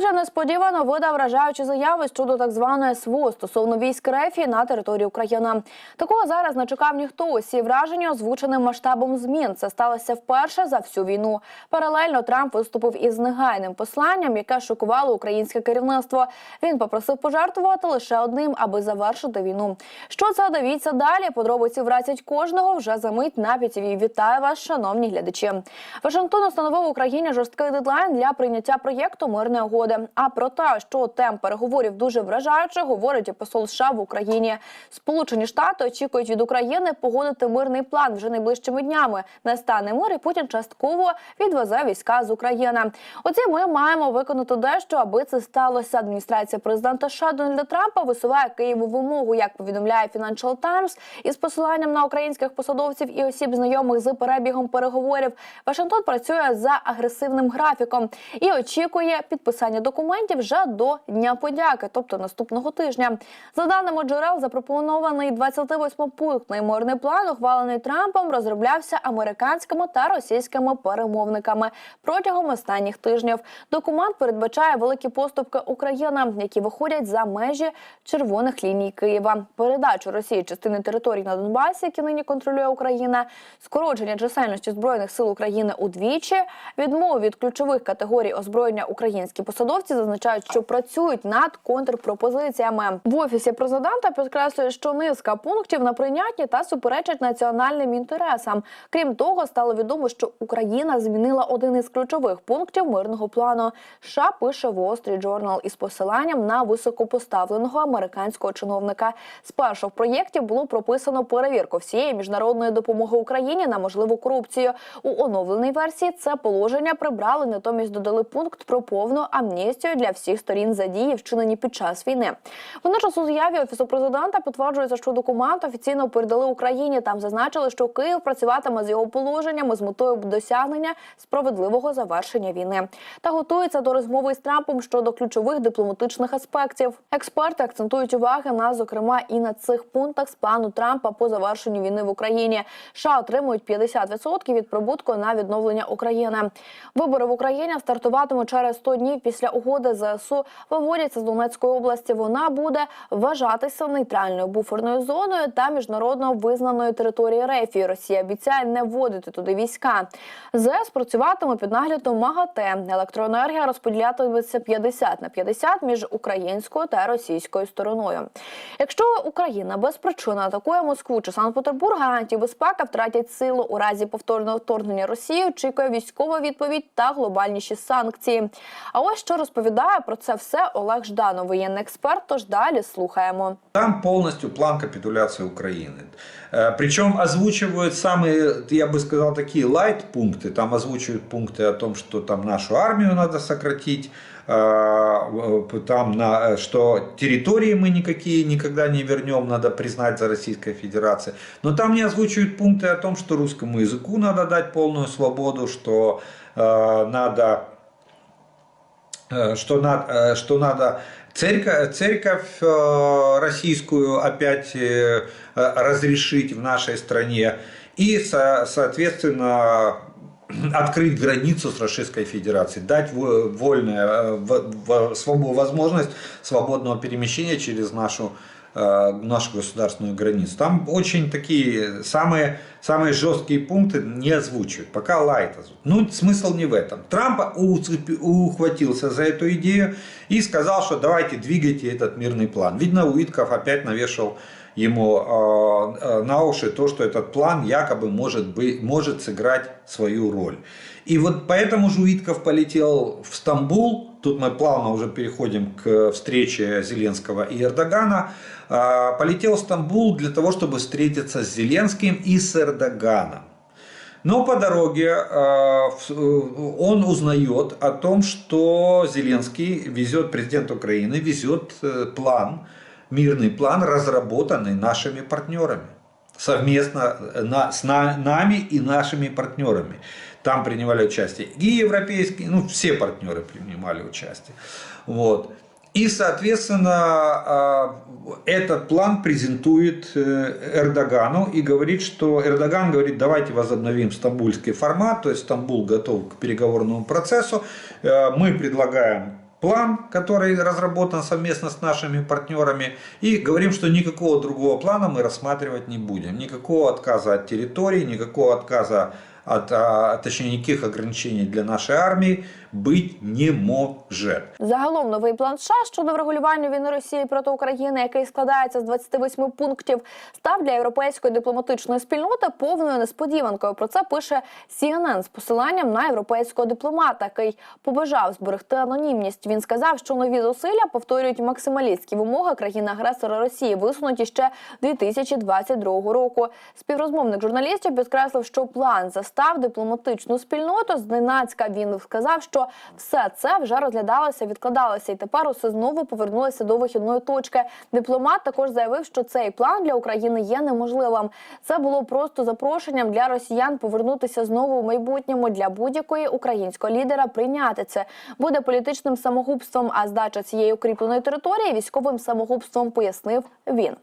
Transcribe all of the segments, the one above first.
Потім несподівано видав вражаючі заяви щодо так званої СВО стосовно військ РЕФІ на території України. Такого зараз не чекав ніхто. Усі враження озвученим масштабом змін. Це сталося вперше за всю війну. Паралельно Трамп виступив із негайним посланням, яке шокувало українське керівництво. Він попросив пожертвувати лише одним, аби завершити війну. Що це дивіться далі? Подробиці вразять кожного вже за мить на PTV. Вітаю вас, шановні глядачі. Вашингтон установив Україні жорсткий дедлайн для прийняття проєкту мирної угоди. А про те, що темп переговорів дуже вражаючий, говорить і посол США в Україні. Сполучені Штати очікують від України погодити мирний план вже найближчими днями. Настане мир, і Путін частково відвезе війська з України. Оці ми маємо виконати дещо, аби це сталося. Адміністрація президента США Дональда Трампа висуває Києву вимогу, як повідомляє Financial Times, із посиланням на українських посадовців і осіб, знайомих з перебігом переговорів. Вашингтон працює за агресивним графіком і очікує підписання документів вже до Дня подяки, тобто наступного тижня. За даними джерел, запропонований 28-пунктний мирний план, ухвалений Трампом, розроблявся американськими та російськими перемовниками протягом останніх тижнів. Документ передбачає великі поступки України, які виходять за межі червоних ліній Києва, передачу Росії частини територій на Донбасі, які нині контролює Україна, скородження чисельності збройних сил України удвічі, відмову від ключових категорій озброєння українські посадовці зазначають, що працюють над контрпропозиціями. В офісі президента підкреслюють, що низка пунктів неприйнятні та суперечать національним інтересам. Крім того, стало відомо, що Україна змінила один із ключових пунктів мирного плану. США пише Wall Street Journal із посиланням на високопоставленого американського чиновника. Спершу в проєкті було прописано перевірку всієї міжнародної допомоги Україні на можливу корупцію. У оновленій версії це положення прибрали, натомість додали пункт про повну амністію для всіх сторін задії, вчинені під час війни. Водночас у заяві офісу президента підтверджується, що документ офіційно передали Україні. Там зазначили, що Київ працюватиме з його положеннями з метою досягнення справедливого завершення війни та готується до розмови з Трампом щодо ключових дипломатичних аспектів. Експерти акцентують уваги на зокрема і на цих пунктах з плану Трампа по завершенню війни в Україні. США отримують 50% від прибутку на відновлення України. Вибори в Україні стартуватимуть через 100 днів після угоди ЗСУ виводяться з Донецької області. Вона буде вважатися нейтральною буферною зоною та міжнародно визнаною територією РЕФІ. Росія обіцяє не вводити туди війська. ЗС працюватиме під наглядом МАГАТЕ. Електроенергія розподілятиметься 50 на 50 між українською та російською стороною. Якщо Україна без причини атакує Москву чи Санкт-Петербург, гарантії безпеки втратять силу у разі повторного вторгнення Росії. Очікує військова відповідь та глобальніші санкції. А ось що розповідає про це все Олег Жданов, воєнний експерт. Тож далі слухаємо. Там полностью план капитуляции Украины. Э, Причем озвучивают самые, я бы сказал, такие лайт-пункты. Там озвучивают пункты о том, что там нашу армию надо сократить, э, там на, что территории мы никакие никогда не вернем, надо признать за Российской Федерацией. Но там не озвучивают пункты о том, что русскому языку надо дать полную свободу, что э, надо э, что надо, э, что надо церковь, церковь э, российскую опять э, э, разрешить в нашей стране и, со- соответственно, открыть границу с Российской Федерацией, дать во- вольное, э, в- в- свобо- возможность свободного перемещения через нашу э, нашу государственную границу. Там очень такие самые, самые жесткие пункты не озвучивают, пока лайт озвучивают. Ну, смысл не в этом. Трамп ухватился за эту идею и сказал, что давайте двигайте этот мирный план. Видно, Уитков опять навешал ему э, э, на уши то, что этот план якобы может, быть, может сыграть свою роль. И вот поэтому же Уитков полетел в Стамбул. Тут мы плавно уже переходим к встрече Зеленского и Эрдогана. Э, Полетел в Стамбул для того, чтобы встретиться с Зеленским и с Эрдоганом. Но по дороге он узнает о том, что Зеленский везет, президент Украины везет план, мирный план, разработанный нашими партнерами. Совместно э, на- с на- нами и нашими партнерами. Там принимали участие и европейские, ну все партнеры принимали участие. Вот. И, соответственно, а, этот план презентует э, Эрдогану и говорит, что Эрдоган говорит, давайте возобновим стамбульский формат, то есть Стамбул готов к переговорному процессу. Э, Мы предлагаем план, который разработан совместно с нашими партнерами, и говорим, что никакого другого плана мы рассматривать не будем. Никакого отказа от территории, никакого отказа от, а, точнее, никаких ограничений для нашей армии быть не может. Загалом новий план США щодо врегулювання війни Росії проти України, який складається з 28 пунктів, став для європейської дипломатичної спільноти повною несподіванкою. Про це пише CNN з посиланням на європейського дипломата, який побажав зберегти анонімність. Він сказав, що нові зусилля повторюють максималістські вимоги країни-агресора Росії, висунуті ще 2022 року. Співрозмовник журналістів підкреслив, що план застав дипломатичну спільноту. Зненацька він сказав, що все це вже розглядалося, відкладалося, і тепер усе знову повернулося до вихідної точки. Дипломат також заявив, що цей план для України є неможливим. Це було просто запрошенням для росіян повернутися знову в майбутньому для будь-якої українського лідера. Прийняти це буде політичним самогубством. А здача цієї укріпленої території військовим самогубством, пояснив він.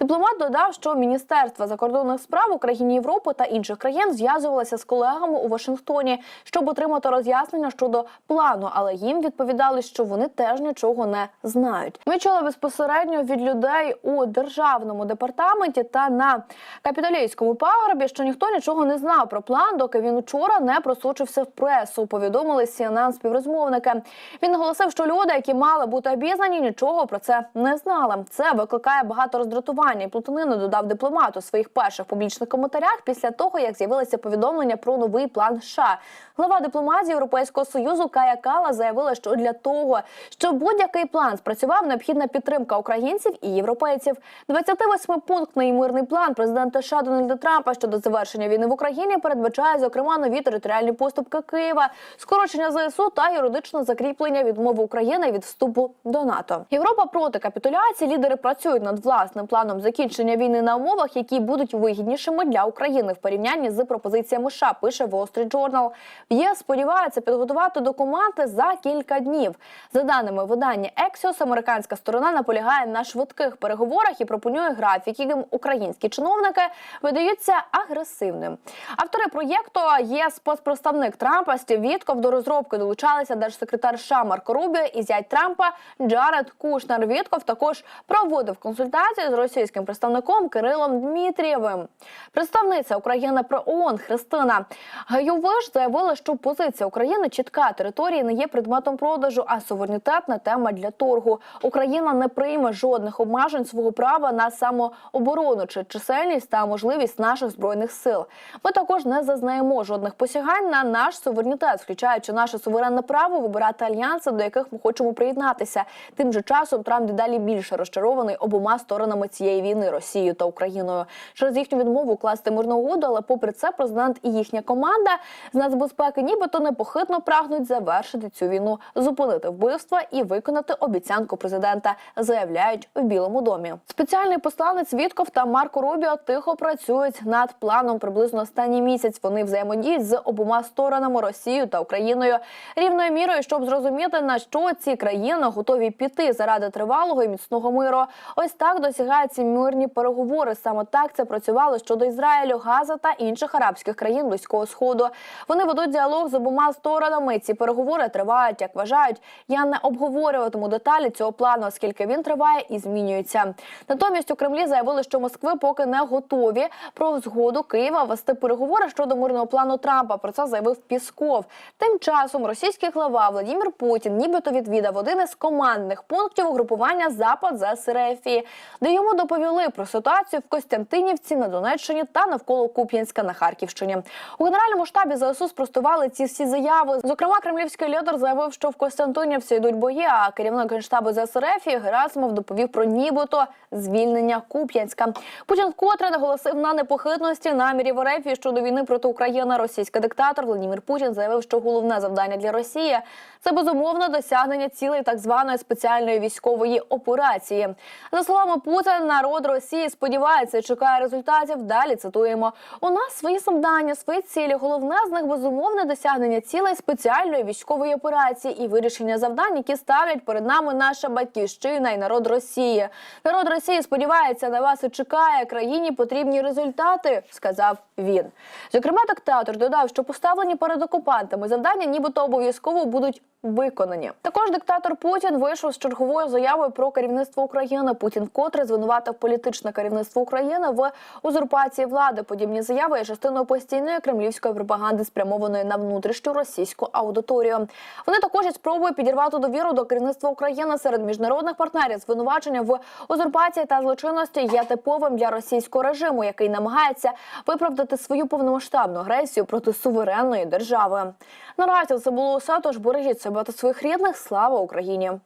Дипломат додав, що Міністерство закордонних справ України Європи та інших країн зв'язувалося з колегами у Вашингтоні, щоб отримати роз'яснення щодо плану, але їм відповідали, що вони теж нічого не знають. Ми чули безпосередньо від людей у державному департаменті та на капітолійському пагорбі, що ніхто нічого не знав про план, доки він учора не просочився в пресу. Повідомили CNN співрозмовники. Він наголосив, що люди, які мали бути обізнані, нічого про це не знали. Це викликає багато роздратування і плутанину. Додав дипломат у своїх перших публічних коментарях після того, як з'явилися повідомлення про новий план США. Глава дипломатії Європейського союзу Кая Кала заявила, що для того, щоб будь-який план спрацював, необхідна підтримка українців і європейців. 28-пунктний мирний план президента США Дональда Трампа щодо завершення війни в Україні передбачає зокрема нові територіальні поступки Києва, скорочення ЗСУ та юридичне закріплення відмови України від вступу до НАТО. Європа проти капітуляції. Лідери працюють над власним планом закінчення війни на умовах, які будуть вигіднішими для України в порівнянні з пропозиціями США. Пише Wall Street Journal. В ЄС сподівається підготувати документи за кілька днів. За даними видання Axios, американська сторона наполягає на швидких переговорах і пропонує графік, яким українські чиновники видаються агресивним. Автори проєкту ЄС спецпредставник Трампа Стів до розробки долучалися держсекретар США Марко Рубіо і зять Трампа Джаред Кушнер. Вітков також проводив консультації з російським представником Кирилом Дмитрієвим. Представниця України про ООН Христина Гайовиш заявила, що позиція України чітка території не є предметом продажу, а суверенітетна тема для торгу. Україна не прийме жодних обмежень свого права на самооборону чи чисельність та можливість наших збройних сил. Ми також не зазнаємо жодних посягань на наш суверенітет, включаючи наше суверенне право вибирати альянси, до яких ми хочемо приєднатися. Тим же часом Трамп дедалі більше розчарований обома сторонами цієї війни Росією та Україною через їхню відмову укласти мирну угоду. Але попри це, президент і їхня команда з нацбезпеки нібито непохитно прагнуть завершити цю війну, зупинити вбивства і виконати обіцянку президента, заявляють у Білому домі. Спеціальний посланець Вітков та Марко Рубіо тихо працюють над планом приблизно останній місяць. Вони взаємодіють з обома сторонами Росією та Україною рівною мірою, щоб зрозуміти на що ці країни готові піти заради тривалого і міцного миру. Ось так досягаються мирні переговори. Саме так це працювало щодо Ізраїлю, Газа та інших арабських країн близького сходу. Вони ведуть діалог з обома сторонами. Ці переговори тривають, як вважають. Я не обговорюватиму деталі цього плану, оскільки він триває і змінюється. Натомість у Кремлі заявили, що Москви поки не готові про згоду Києва вести переговори щодо мирного плану Трампа. Про це заявив Пісков. Тим часом російський глава Владимир Путін нібито відвідав один із командних пунктів угрупування Запад за СРФі, де йому доповіли про ситуацію в Костянтинівці на Донеччині та навколо Куп'янська на Харківщині. У генеральному штабі ЗСУ спростували ці всі заяви. Зокрема, кремлівський лідер заявив, що в Костянтинівці йдуть бої. А керівник генштабу ЗСРФ Герасимов доповів про нібито звільнення Куп'янська. Путін вкотре наголосив на непохитності намірів РФ щодо війни проти України. Російський диктатор Владимир Путін заявив, що головне завдання для Росії це безумовно досягнення цілей так званої спеціальної військової операції. За словами Путіна, народ Росії сподівається і чекає результатів. Далі цитуємо: у нас свої завдання, свої цілі. Головне з них безумовне досягнення цілей спеціальної військової операції і вирішення завдань, які ставлять перед нами наша батьківщина і народ Росії. Народ Росії сподівається на вас і чекає країні потрібні результати, сказав він. Зокрема, диктатор додав, що поставлені перед окупантами завдання, нібито обов'язково будуть виконані. Також диктатор Путін вийшов з черговою заявою про керівництво України. Путін вкотре звинуватив політичне керівництво України в узурпації влади. Подібні заяви є частиною постійної кремлівської пропаганди, спрямованої на внутрішню російську аудиторію. Вони також і спробують підірвати довіру до керівництва України серед міжнародних партнерів. Звинувачення в узурпації та злочинності є типовим для російського режиму, який намагається виправдати свою повномасштабну агресію проти суверенної держави. Наразі це було все. Тож бережіть себе та своїх рідних. Слава Україні!